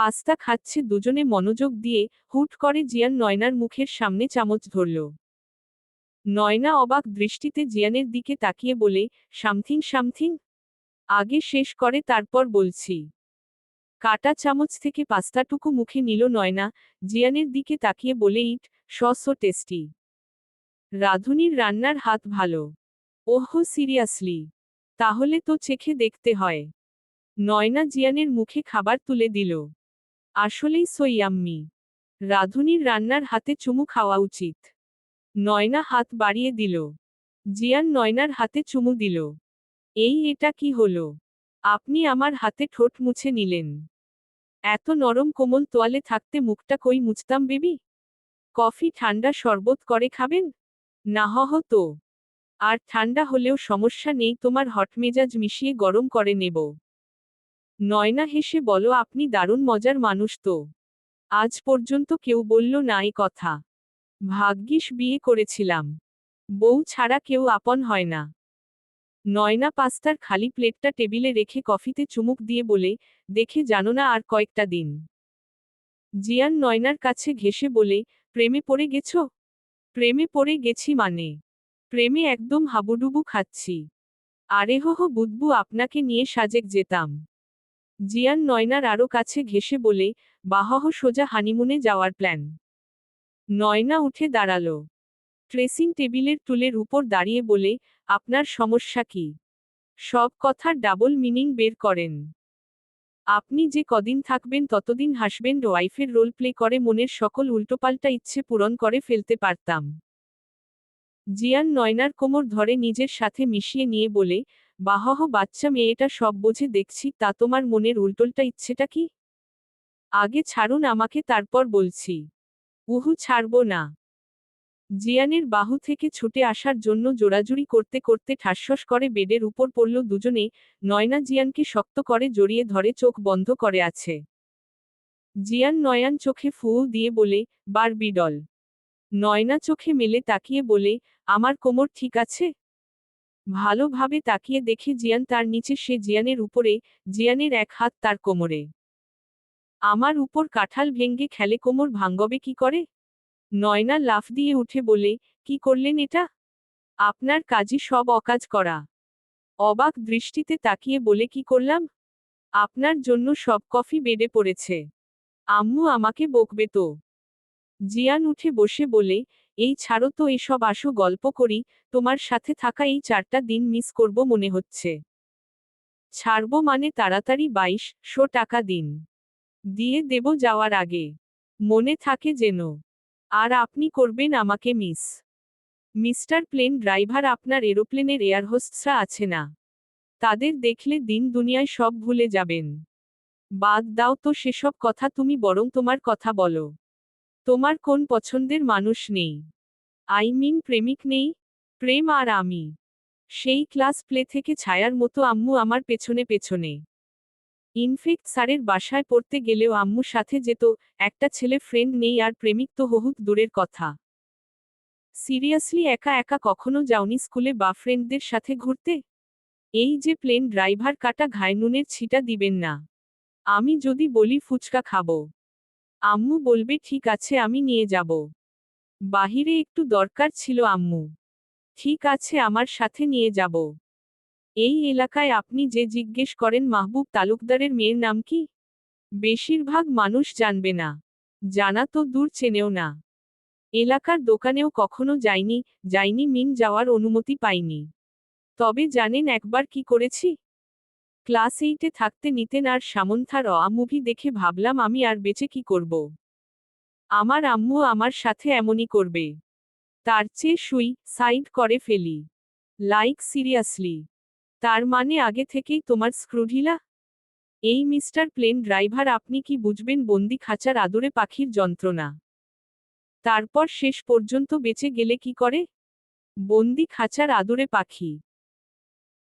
Pasta খাচ্ছে দুজনে মনোযোগ দিয়ে হুট করে জিয়ান নয়নার মুখের সামনে চামচ ধরল। নয়না অবাক দৃষ্টিতে জিয়ানের দিকে তাকিয়ে বলে, সামথিং সামথিং। আগে শেষ করে তারপর বলছি। কাটা চামচ থেকে পাস্তাটুকু মুখে নিল নয়না, জিয়ানের দিকে তাকিয়ে বলে, ইট, সস ও টেস্টি। রাধুনির রান্নার হাত ভালো। Oh, seriously. তাহলে তো চেখে দেখতে হয়। নয়না জিয়ানের মুখে খাবার তুলে দিল। আসলেই সই আম্মি। রাধুনির রান্নার হাতে চুমু খাওয়া উচিত। নয়না হাত বাড়িয়ে দিল। জিয়ান নয়নার হাতে চুমু দিল। এই, এটা কি হলো? আপনি আমার হাতে ঠোঁট মুছে নিলেন। এত নরম কোমল তোয়ালে থাকতে মুখটা কই মুছতাম বেবি? কফি ঠান্ডা শরবত করে খাবেন? না হহ তো। আর ঠান্ডা হলেও সমস্যা নেই, তোমার হট মেজাজ মিশিয়ে গরম করে নেব। নয়না হেসে বলো, আপনি দারুণ মজার মানুষ তো। আজ পর্যন্ত কেউ বলল না এই কথা। ভাগ্যিস বিয়ে করেছিলাম। বউ ছাড়া কেউ আপন হয় না। নয়না পাস্তার খালি প্লেটটা টেবিলে রেখে কফিতে চুমুক দিয়ে বলে, দেখে জানো না আর কয়েকটা দিন। জিয়ান নয়নার কাছে ঘেসে বলে, প্রেমে পড়ে গেছ? প্রেমে পড়ে গেছি মানে। প্রেমে একদম হাবুডুবু খাচ্ছি। আরে হো, বুদবু, আপনাকে নিয়ে সাজেক যেতাম। জিয়ান নয়নার আরও কাছে ঘেসে বলে, বাহহ, সোজা হানিমুনে যাওয়ার প্ল্যান। নয়না উঠে দাঁড়াল। ড্রেসিং টেবিলের টুলের উপর দাঁড়িয়ে বলে, আপনার সমস্যা কি? সব কথার ডাবল মিনিং বের করেন। আপনি যে কদিন থাকবেন ততদিন হাসবেন্ড ওয়াইফের রোল প্লে করে মনের সকল উল্টোপাল্টা ইচ্ছে পূরণ করে ফেলতে পারতাম। জিয়ান নয়নার কোমর ধরে নিজের সাথে মিশিয়ে নিয়ে বলে বাহহ বাচ্চা মেয়েটা সব বোঝে দেখছি, তা তোমার মনের উল্টোলটা ইচ্ছেটা কি? আগে ছাড়ুন আমাকে, তারপর বলছি। উহু, ছাড়ব না। জিয়ানের বাহু থেকে ছুটে আসার জন্য জোড়াজুড়ি করতে করতে ঠাসস করে বেডের উপর পড়ল দুজনে, নয়না জিয়ানকে শক্ত করে জড়িয়ে ধরে চোখ বন্ধ করে আছে। জিয়ান নয়ান চোখে ফুউ দিয়ে বলে বার বিডল নয়না চোখে মেলে তাকিয়ে বলে, আমার কোমর ঠিক আছে? ভালোভাবে তাকিয়ে দেখে জিয়ান তার নিচে, সে জিয়ানের উপরে, জিয়ানের এক হাত তার কোমরে। আমার উপর কাঁঠাল ভেঙ্গে খেলে কোমর ভাঙ্গবে কি করে? নয়না লাফ দিয়ে উঠে বলে, কি করলেন এটা? আপনার কাজই সব অকাজ করা। অবাক দৃষ্টিতে তাকিয়ে বলে, কি করলাম? আপনার জন্য সব কফি বেডে পড়েছে। আম্মু আমাকে বকবে তো? জিয়ান উঠে বসে বলে এই ছাড়ো তো এসব, আসো গল্প করি, তোমার সাথে থাকা এই চারটা দিন মিস করব মনে হচ্ছে। ছাড়ব মানে তাড়াতাড়ি বাইশ, শো টাকা দিন। দিয়ে দেব যাওয়ার আগে। মনে থাকে যেন, আর আপনি করবেন আমাকে মিস মিস্টার প্লেন ড্রাইভার আপনার এরোপ্লেনের এয়ার হোস্টসরা আছে না। তাদের দেখলে দিন দুনিয়ায় সব ভুলে যাবেন। বাদ দাও তো সেসব কথা, তুমি বরং তোমার কথা বলো। তোমার কোন পছন্দের মানুষ নেই? আই মিন প্রেমিক নেই? প্রেম আর আমি। সেই ক্লাস প্লে থেকে ছায়ার মতো আম্মু আমার পেছনে পেছনে। ইনফেক্ট স্যারের বাসায় পড়তে গেলেও আম্মু সাথে যেত, একটা ছেলে ফ্রেন্ড নেই আর প্রেমিক তো বহুত দূরের কথা। সিরিয়াসলি একা একা কখনো যাওনি স্কুলে বা ফ্রেন্ডদের সাথে ঘুরতে? এই যে প্লেন ড্রাইভার কাটা ঘায় নুনের ছিটা দিবেন না। আমি যদি বলি ফুচকা খাব। আম্মু বলবে, ঠিক আছে, আমি নিয়ে যাব। বাহিরে একটু দরকার ছিল আম্মু। ঠিক আছে, আমার সাথে নিয়ে যাব। এই এলাকায় আপনি যে জিজ্ঞেস করেন, মাহবুব তালুকদারের মেয়ের নাম কি? বেশিরভাগ মানুষ জানবে না। জানা তো দূর চেনেও না। এলাকার দোকানেও কখনো যায়নি যাইনি, মিন যাওয়ার অনুমতি পাইনি। তবে জানেন একবার কি করেছি? ক্লাস এইটে থাকতে নিতেন আর সামন্থার অ মুভি দেখে ভাবলাম আমি আর বেঁচে কি করব। আমার আম্মু আমার সাথে এমনই করবে। তার চেয়ে শুই সাইড করে ফেলি। Like seriously. তার মানে আগে থেকেই তোমার স্ক্রুঢিলা? এই মিস্টার প্লেন ড্রাইভার আপনি কি বুঝবেন বন্দি খাঁচার আদরে পাখির যন্ত্রণা? তারপর শেষ পর্যন্ত বেঁচে গেলে কি করে? বন্দি খাঁচার আদরে পাখি।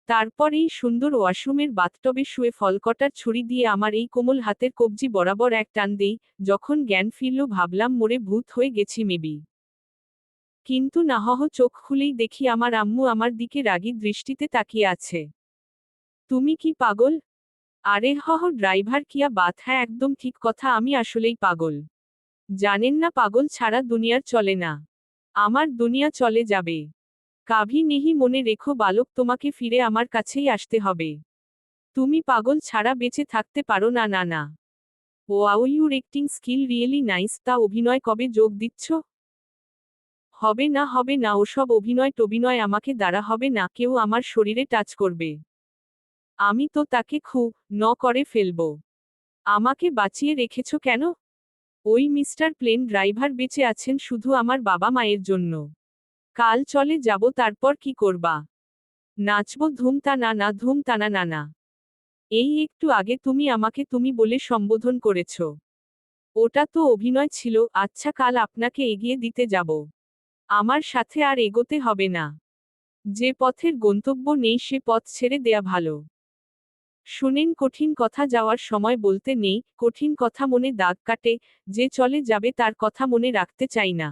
তারপর এই সুন্দর ওয়াশরুমের বাথটবে শুয়ে ফলকটার ছুরি দিয়ে আমার এই কোমল হাতের কবজি বরাবর এক টান দেই, যখন জ্ঞান ফিরল, ভাবলাম, মোরে ভূত হয়ে গেছি মেবি কিন্তু নাহহ চোখ খুলেই দেখি আমার আম্মু আমার দিকে রাগী দৃষ্টিতে তাকিয়ে আছে। তুমি কি পাগল? আরে হহ ড্রাইভার কিয়া বাত হ্যাঁ একদম ঠিক কথা, আমি আসলেই পাগল। জানেন না, পাগল ছাড়া দুনিয়ার চলে না। আমার দুনিয়া চলে যাবে। কাভি নেহি মনে রেখো, বালক, তোমাকে ফিরে আমার কাছেই আসতে হবে। তুমি পাগল ছাড়া বেঁচে থাকতে পারো না না না। Wow your acting skill really nice, তা অভিনয় কবে যোগ দিচ্ছ? হবে না হবে না, ওসব অভিনয় টবিনয় আমাকে দ্বারা হবে না, কেউ আমার শরীরে টাচ করবে। আমি তো তাকে খুব ন করে ফেলব। আমাকে বাঁচিয়ে রেখেছ কেন? ওই মিস্টার প্লেন ড্রাইভার বেঁচে আছেন শুধু আমার বাবা মায়ের জন্য। কাল চলে যাব, তারপর কি করবা? নাচব ধুমতা না না ধুমতানা না না। এই একটু আগে তুমি আমাকে তুমি বলে সম্বোধন করেছ। ওটা তো অভিনয় ছিল আচ্ছা কাল আপনাকে এগিয়ে দিতে যাব। আমার সাথে আর এগোতে হবে না। যে পথের গন্তব্য নেই, সে পথ ছেড়ে দেয়া ভালো। শুনেন, কঠিন কথা যাওয়ার সময় বলতে নেই, কঠিন কথা মনে দাগ কাটে, যে চলে যাবে তার কথা মনে রাখতে চাই না।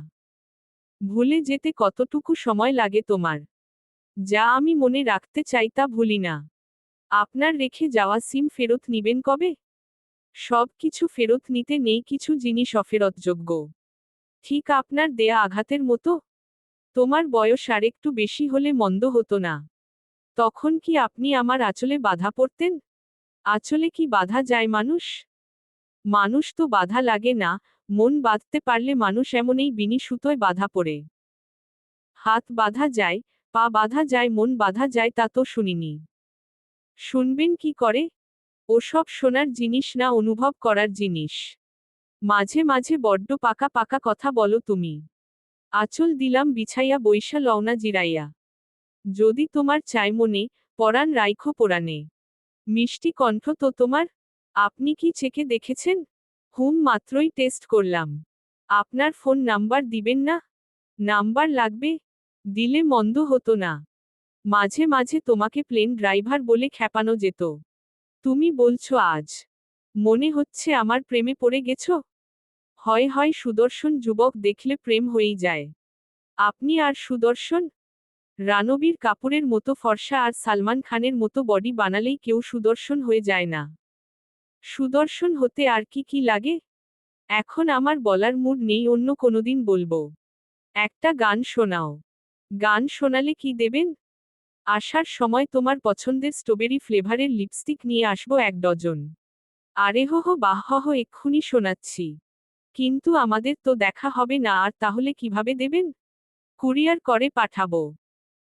ভুলে যেতে কতটুকু সময় লাগে তোমার? যা আমি মনে রাখতে চাই তা ভুলি না। আপনার রেখে যাওয়া সিম ফেরত নিবেন কবে? সব কিছু ফেরত নিতে নেই কিছু জিনিস অফেরতযোগ্য। ঠিক আপনার দেয়া আঘাতের মতো? তোমার বয়স আরেকটু বেশি হলে মন্দ হতো না। তখন কি আপনি আমার আঁচলে বাধা পড়তেন? আঁচলে কি বাধা যায় মানুষ? মানুষ তো বাধা লাগে না মন বাঁধতে পারলে মানুষ এমনই বিনি সুতোয় বাধা পড়ে। হাত বাধা যায়, পা বাধা যায়, মন বাধা যায় তা তো শুনিনি। শুনবেন কি করে? ওসব শোনার জিনিস না, অনুভব করার জিনিস। মাঝে মাঝে বড্ড পাকা পাকা কথা বলো তুমি। আচল দিলাম বিছাইয়া বৈশা লওনা জিরাইয়া। যদি তোমার চাই মনে, পরাণ রাইখো পোড়ানে। মিষ্টি কণ্ঠ তো তোমার। আপনি কি চেকে দেখেছেন? হুম, মাত্রই টেস্ট করলাম। আপনার ফোন নাম্বার দিবেন না? নাম্বার লাগবে? দিলে মন্দ হতো না। মাঝে মাঝে তোমাকে প্লেন ড্রাইভার বলে খ্যাপানো যেত। তুমি বলছো, আজ মনে হচ্ছে আমার প্রেমে পড়ে গেছ? হয় হয়, সুদর্শন যুবক দেখলে প্রেম হয়েই যায়। আপনি আর সুদর্শন? রানবীর কাপুরের মতো ফর্সা আর সালমান খানের মতো বডি বানালেই কেউ সুদর্শন হয়ে যায় না। সুদর্শন হতে আর কি কি লাগে? এখন আমার বলার মুড নেই, অন্য কোনোদিন বলব। একটা গান শোনাও। গান শোনালে কি দেবেন? আসার সময় তোমার পছন্দের স্ট্রবেরি ফ্লেভারের লিপস্টিক নিয়ে আসব এক ডজন। আরে হো হো বাহ হো এক্ষুনি শোনাচ্ছি। কিন্তু আমাদের তো দেখা হবে না, আর তাহলে কীভাবে দেবেন? কুরিয়ার করে পাঠাবো।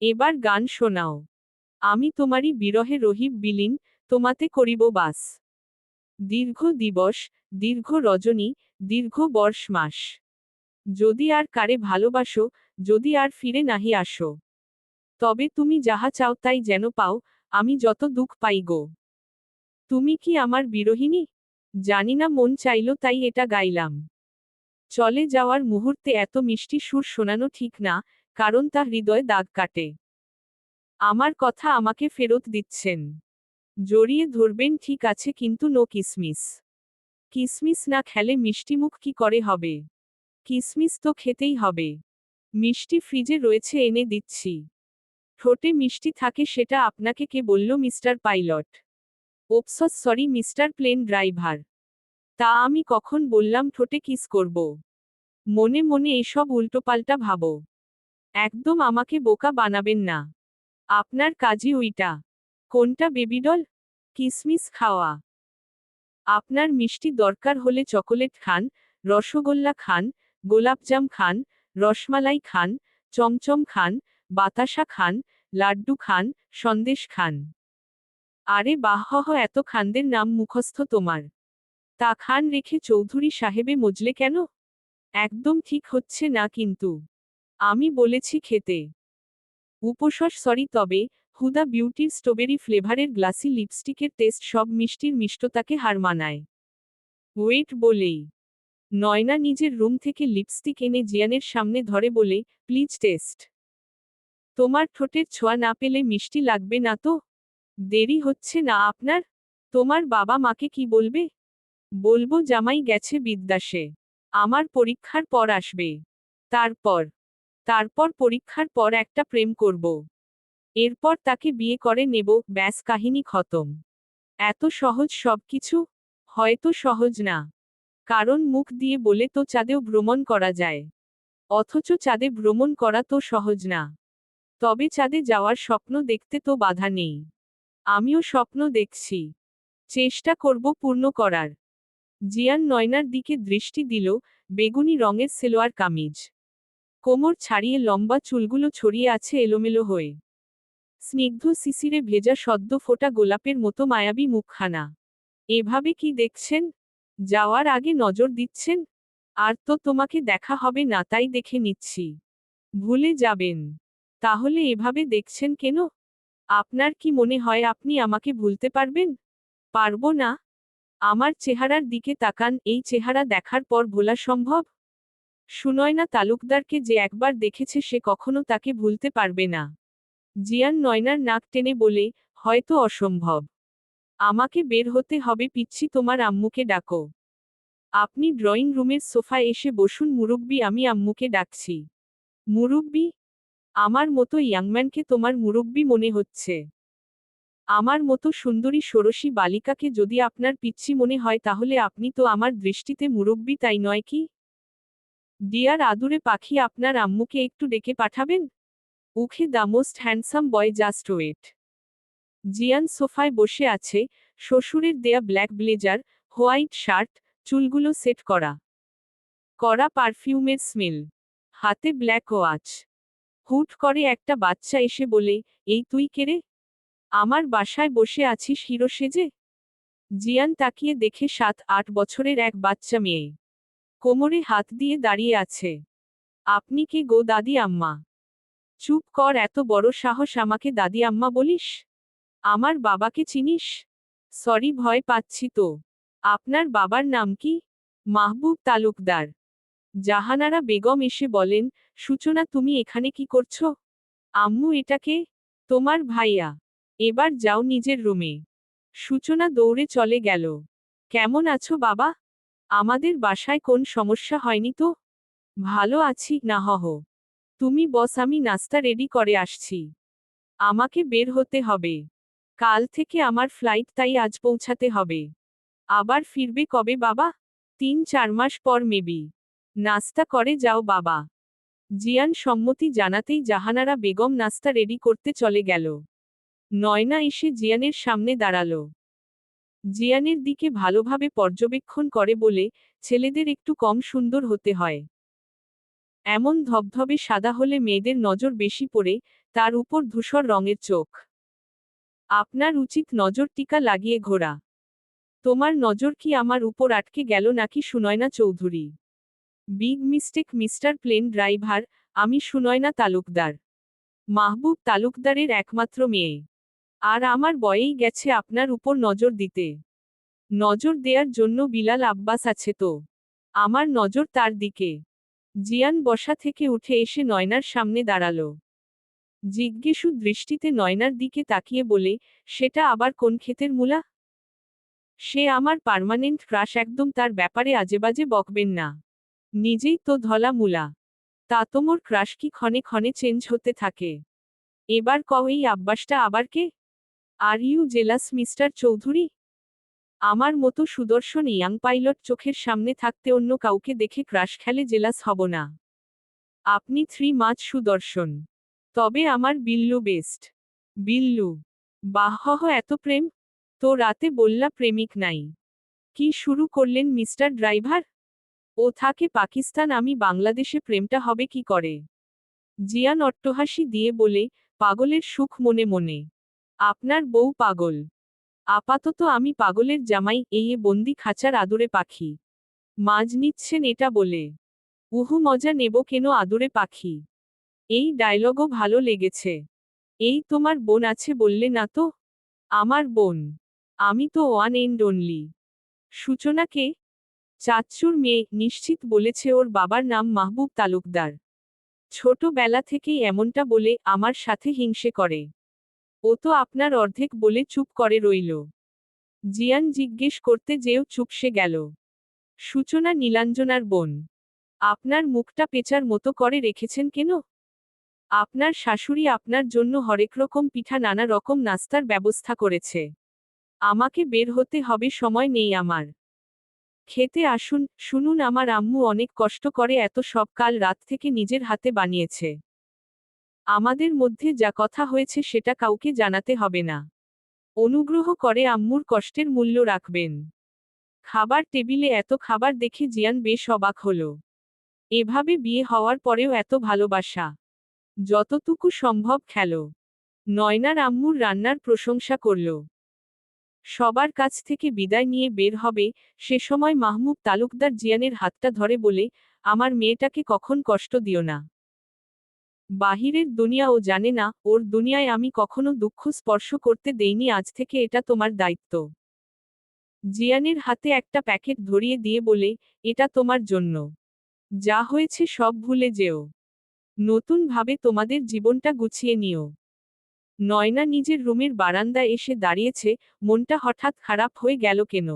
এবার গান শোনাও। আমি তোমারই বিরহে রহিব, বিলীন, তোমাতে করিব বাস। দীর্ঘ দিবস, দীর্ঘ রজনী, দীর্ঘ বর্ষ মাস। যদি আর কারে ভালোবাসো, যদি আর ফিরে নাহি আসো। তবে তুমি যাহা চাও তাই যেন পাও, আমি যত দুঃখ পাই গো। তুমি কি আমার বিরোহিনী জানি না মন চাইল তাই এটা গাইলাম। চলে যাওয়ার মুহূর্তে এত মিষ্টি সুর শোনানো ঠিক না, কারণ তা হৃদয়ে দাগ কাটে। আমার কথা আমাকে ফেরত দিচ্ছেন। জড়িয়ে ধরবেন, ঠিক আছে, কিন্তু নো কিসমিস। কিসমিস না খেলে মিষ্টিমুখ কি করে হবে? কিসমিস তো খেতেই হবে। মিষ্টি ফ্রিজে রয়েছে, এনে দিচ্ছি। ঠোঁটে মিষ্টি থাকে, সেটা আপনাকে কে বলল, mister pilot? Oops, sorry, mister plane driver. তা আমি কখন বললাম, ঠোঁটে কিস করব? মনে মনে এসব উল্টোপাল্টা ভাবো। একদম আমাকে বোকা বানাবেন না। আপনার কাজই ওইটা। কোনটা বেবিডল? কিসমিস খাওয়া। আপনার মিষ্টি দরকার হলে চকোলেট খান, রসগোল্লা খান, গোলাপজাম খান, রসমালাই খান, চমচম খান, বাতাসা খান, লাড্ডু খান, সন্দেশ খান। আরে বাহ এত খানদের নাম মুখস্থ তোমার। তা খান রেখে চৌধুরী সাহেবে মজলে কেন? একদম ঠিক হচ্ছে না কিন্তু। আমি বলেছি খেতে। উপসস সরি, তবে হুদা বিউটির স্ট্রবেরি ফ্লেভারের গ্লাসি লিপস্টিকের টেস্ট সব মিষ্টির মিষ্টতাকে হার মানায়। ওয়েট বলেই। নয়না নিজের রুম থেকে লিপস্টিক এনে জিয়ানের সামনে ধরে বলে, প্লিজ টেস্ট। তোমার ঠোঁটের ছোঁয়া না পেলে মিষ্টি লাগবে না তো? দেরি হচ্ছে না আপনার? তোমার বাবা মাকে কি বলবে? বলব জামাই গেছে বিদ্যাসে। আমার পরীক্ষার পর আসবে। তারপর। তারপর পরীক্ষার পর একটা প্রেম করব। এরপর তাকে বিয়ে করে নেব, ব্যাস কাহিনী খতম। এত সহজ সবকিছু? হয়তো সহজ না। কারণ মুখ দিয়ে বলে তো চাঁদেও ভ্রমণ করা যায়। অথচ চাঁদে ভ্রমণ করা তো সহজ না। তবে চাঁদে যাওয়ার স্বপ্ন দেখতে তো বাধা নেই। আমিও স্বপ্ন দেখছি। চেষ্টা করব পূর্ণ করার। জিয়ান নয়নার দিকে দৃষ্টি দিল, বেগুনি রঙের সেলোয়ার কামিজ। কোমর ছাড়িয়ে লম্বা চুলগুলো ছড়িয়ে আছে এলোমেলো হয়ে। স্নিগ্ধ শিশিরে ভেজা সদ্য ফোটা গোলাপের মতো মায়াবী মুখখানা। এভাবে কি দেখছেন? যাওয়ার আগে নজর দিচ্ছেন? আর তো তোমাকে দেখা হবে না, তাই দেখে নিচ্ছি। ভুলে যাবেন। তাহলে এভাবে দেখছেন কেন? আপনার কি মনে হয় আপনি আমাকে ভুলতে পারবেন? পারব না। আমার চেহারার দিকে তাকান, এই চেহারা দেখার পর ভোলা সম্ভব? সুনয়না তালুকদারকে যে একবার দেখেছে সে কখনো তাকে ভুলতে পারবে না। জিয়ান নয়নার নাক টেনে বলে, হয়তো অসম্ভব। আমাকে বের হতে হবে, পিচ্ছি, তোমার আম্মুকে ডাকো। আপনি ড্রয়িং রুমের সোফায় এসে বসুন, মুরব্বি, আমি আম্মুকে ডাকছি। মুরব্বি, আমার মতো ইয়াংম্যানকে তোমার মুরব্বি মনে হচ্ছে। আমার মতো সুন্দরী ষোড়শী বালিকাকে যদি আপনার পিচ্ছি মনে হয়, তাহলে আপনি তো আমার দৃষ্টিতে মুরব্বি, তাই নয় কি? ডিয়ার আদুরে পাখি, আপনার আম্মুকে একটু ডেকে পাঠাবেন? উখে the most handsome boy just wait. Zian সোফায় বসে আছে, শ্বশুরের দেয়া ব্ল্যাক ব্লেজার, হোয়াইট শার্ট, চুলগুলো সেট করা। করা পারফিউমের স্মেল। হাতে ব্ল্যাক ওয়াচ। হুট করে একটা বাচ্চা এসে বলে, এই তুই কেরে আমার বাসায় বসে আছিস হিরো সেজে? জিয়ান তাকিয়ে দেখে সাত আট বছরের এক বাচ্চা মেয়ে। কোমরে হাত দিয়ে দাঁড়িয়ে আছে। আপনি কে গো দাদি আম্মা? চুপ কর, এত বড় সাহস আমাকে দাদি আম্মা বলিস? আমার বাবাকে চিনিস? সরি, ভয় পাচ্ছি তো। আপনার বাবার নাম কি? মাহবুব তালুকদার। জাহানারা বেগম এসে বলেন, সূচনা, তুমি এখানে কি করছ? আম্মু এটাকে তোমার ভাইয়া। এবার যাও নিজের রুমে সূচনা দৌড়ে চলে গেল। কেমন আছো বাবা? আমাদের বাসায় কোন সমস্যা হয়নি তো? ভালো আছি, না হহ। তুমি বস, আমি নাস্তা রেডি করে আসছি। আমাকে বের হতে হবে। কাল থেকে আমার ফ্লাইট, তাই আজ পৌঁছাতে হবে। আবার ফিরবে কবে বাবা? তিন, চার মাস পর মেবি। নাস্তা করে যাও বাবা। জিয়ান সম্মতি জানাতেই জাহানারা বেগম নাস্তা রেডি করতে চলে গেল। নয়না এসে জিয়ানের সামনে দাঁড়াল। জিয়ানের দিকে ভালোভাবে পর্যবেক্ষণ করে বলে, ছেলেদের একটু কম সুন্দর হতে হয়। এমন ধবধবে সাদা হলে মেয়েদের নজর বেশি পড়ে, তার উপর ধূসর রঙের চোখ। আপনার উচিত নজর টিকা লাগিয়ে ঘোরা। তোমার নজর কি আমার উপর আটকে গেল নাকি Sunayana Chowdhury? Big mistake mister plane driver, আমি সুনয়না তালুকদার। মাহবুব তালুকদারের একমাত্র মেয়ে। আর আমার বয়েই গেছে আপনার উপর নজর দিতে। নজর দেয়ার জন্য বিলাল আব্বাস আছে তো। আমার নজর তার দিকে। জিয়ান বসা থেকে উঠে এসে নয়নার সামনে দাঁড়াল। জিজ্ঞেসু দৃষ্টিতে নয়নার দিকে তাকিয়ে বলে, সেটা আবার কোন ক্ষেতের মূলা? সে আমার পার্মানেন্ট ক্রাশ, একদম তার ব্যাপারে আজেবাজে বকবেন না। নিজেই তো ধলা মূলা। তা তোমর ক্রাশ কি ক্ষণে ক্ষণে চেঞ্জ হতে থাকে। এবার কও এই আব্বাসটা আবার কে? Are you jealous mister Chowdhury? আমার মতো সুদর্শন ইয়াং পাইলট চোখের সামনে থাকতে অন্য কাউকে দেখে ক্রাশ খেলে জেলাস হব না। আপনি থ্রি মাছ সুদর্শন। তবে আমার বিল্লু বেস্ট। বিল্লু বাহহ এত প্রেম? তো রাতে বললা প্রেমিক নাই। কি শুরু করলেন মিস্টার ড্রাইভার? ও থাকে পাকিস্তান, আমি বাংলাদেশে প্রেমটা হবে কি করে? জিয়ান অট্টহাসি দিয়ে বলে, পাগলের সুখ মনে মনে। আপনার বউ পাগল। আপাতত আমি পাগলের জামাই, এই বন্দি খাঁচার আদুরে পাখি। মাজ নিচ্ছেন এটা বলে। উহু মজা নেব কেন আদুরে পাখি? এই ডায়লগও ভালো লেগেছে। এই তোমার বোন আছে বললে না তো? আমার বোন। আমি তো ওয়ান এন্ড অনলি। সূচনাকে চাচ্চুর মেয়ে, নিশ্চিত বলেছে ওর বাবার নাম মাহবুব তালুকদার। ছোটবেলা থেকেই এমনটা বলে আমার সাথে হিংসে করে। ও তো আপনার অর্ধেক বলে চুপ করে রইল। জিয়ান জিজ্ঞেস করতে যেও চুপসে গেল। সূচনা নীলাঞ্জনার বোন। আপনার মুখটা পেঁচার মতো করে রেখেছেন কেন? আপনার শাশুড়ি আপনার জন্য হরেক রকম পিঠা নানা রকম নাস্তার ব্যবস্থা করেছে। আমাকে বের হতে হবে, সময় নেই আমার। খেতে আসুন, শুনুন, আমার আম্মু অনেক কষ্ট করে এত সব কাল রাত থেকে নিজের হাতে বানিয়েছে। আমাদের মধ্যে যা কথা হয়েছে সেটা কাউকে জানাতে হবে না। অনুগ্রহ করে আম্মুর কষ্টের মূল্য রাখবেন। খাবার টেবিলে এত খাবার দেখে জিয়ান বেশ অবাক হল। এভাবে বিয়ে হওয়ার পরেও এত ভালোবাসা। যতটুকু সম্ভব খেল। নয়নার আম্মুর রান্নার প্রশংসা করল। সবার কাছ থেকে বিদায় নিয়ে বের হবে সে সময় মাহমুদ তালুকদার জিয়ানের হাতটা ধরে বলে, আমার মেয়েটাকে কখন কষ্ট দিও না। বাহিরের দুনিয়া ও জানে না, ওর দুনিয়ায় আমি কখনো দুঃখ স্পর্শ করতে দেইনি, আজ থেকে এটা তোমার দায়িত্ব। জিয়ানের হাতে একটা প্যাকেট ধরিয়ে দিয়ে বলে, এটা তোমার জন্য। যা হয়েছে সব ভুলে যেও। নতুন ভাবে তোমাদের জীবনটা গুছিয়ে নিও। নয়না নিজের রুমের বারান্দায় এসে দাঁড়িয়েছে, মনটা হঠাৎ খারাপ হয়ে গেল কেন?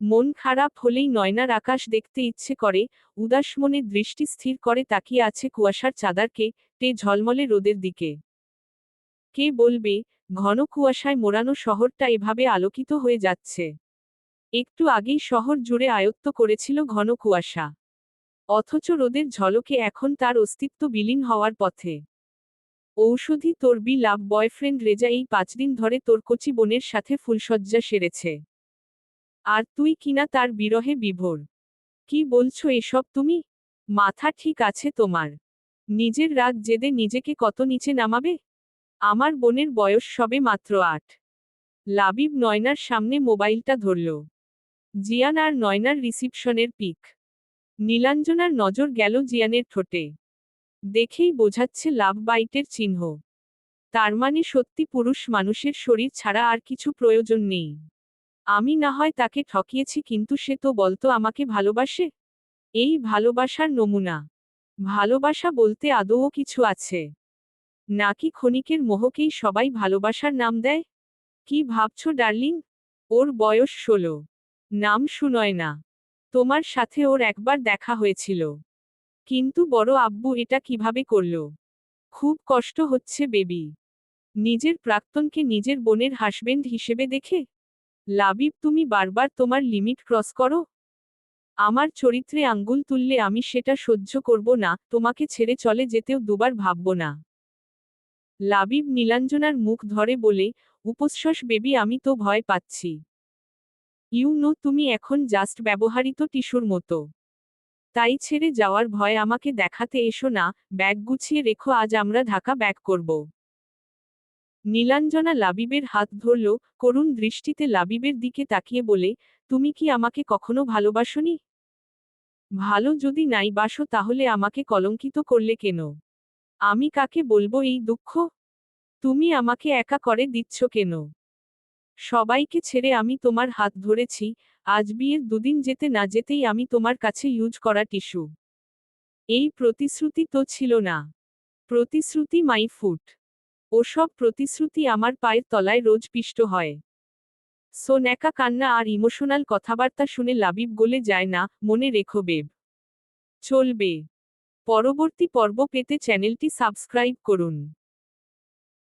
মন খারাপ হলেই নয়নার আকাশ দেখতে ইচ্ছে করে, উদাস মনে দৃষ্টি স্থির করে তাকিয়ে আছে কুয়াশার চাদারকে টে ঝলমলে রোদের দিকে। কে বলবে, ঘন কুয়াশায় মোড়ানো শহরটা এভাবে আলোকিত হয়ে যাচ্ছে। একটু আগেই শহর জুড়ে আয়ত্ত করেছিল ঘন কুয়াশা। অথচ রোদের ঝলকে এখন তার অস্তিত্ব বিলীন হওয়ার পথে। ঔষধি তোর বি লাভ বয়ফ্রেন্ড রেজা এই পাঁচদিন ধরে তোর কচি বোনের সাথে ফুলসজ্জা সেরেছে। আর তুই কিনা তার বিরহে বিভোর। কি বলছো এসব তুমি? মাথা ঠিক আছে তোমার। নিজের রাগ জেদে নিজেকে কত নিচে নামাবে? আমার বোনের বয়স সবে মাত্র আট। লাবিব নয়নার সামনে মোবাইলটা ধরল। জিয়ান আর নয়নার রিসিপশনের পিক। নীলাঞ্জনার নজর গেল জিয়ানের ঠোঁটে। দেখেই বোঝাচ্ছে লাভ বাইটের চিহ্ন। তার মানে সত্যি পুরুষ মানুষের শরীর ছাড়া আর কিছু প্রয়োজন নেই। আমি না হয় তাকে ঠকিয়েছি কিন্তু সে তো বলতো আমাকে ভালোবাসে? এই ভালোবাসার নমুনা। ভালোবাসা বলতে আদৌ কিছু আছে? নাকি ক্ষণিকের মোহকেই সবাই ভালোবাসার নাম দেয়? কি ভাবছ ডার্লিং? ওর বয়স ষোলো। নাম শুনয় না তোমার সাথে ওর একবার দেখা হয়েছিল। কিন্তু বড় আব্বু এটা কীভাবে করল? খুব কষ্ট হচ্ছে বেবি। নিজের প্রাক্তনকে নিজের বোনের হাসবেন্ড হিসেবে দেখে? লাবিব, তুমি বারবার তোমার লিমিট ক্রস করো। আমার চরিত্রে আঙ্গুল তুললে আমি সেটা সহ্য করব না, তোমাকে ছেড়ে চলে যেতেও দুবার ভাবব না। লাবিব নীলাঞ্জনার মুখ ধরে বলে উপশ্বাস বেবি, আমি তো ভয় পাচ্ছি। ইউ নো, তুমি এখন জাস্ট ব্যবহারিত টিস্যুর মতো। তাই ছেড়ে যাওয়ার ভয় আমাকে দেখাতে এসো না, ব্যাগ গুছিয়ে রেখো, আজ আমরা ঢাকা ব্যাগ করব। নীলাঞ্জনা লাবিবের হাত ধরল, করুণ দৃষ্টিতে লাবিবের দিকে তাকিয়ে বলে, তুমি কি আমাকে কখনো ভালোবাসনি? ভালো যদি নাই বাসো তাহলে আমাকে কলঙ্কিত করলে কেন? আমি কাকে বলব এই দুঃখ? তুমি আমাকে একা করে দিচ্ছ কেন? সবাইকে ছেড়ে আমি তোমার হাত ধরেছি, আজ বিয়ের দুদিন যেতে না যেতেই আমি তোমার কাছে ইউজ করা টিস্যু। এই প্রতিশ্রুতি তো ছিল না। প্রতিশ্রুতি মাই ফুট। ওসব প্রতিশ্রুতি আমার পায়ের তলায় রোজ পিষ্ট হয়। সো ন্যাকা কান্না আর ইমোশনাল কথাবার্তা শুনে লাবিব গলে যায় না, মনে রেখো বেব। চলবে। পরবর্তী পর্ব পেতে চ্যানেলটি সাবস্ক্রাইব করুন।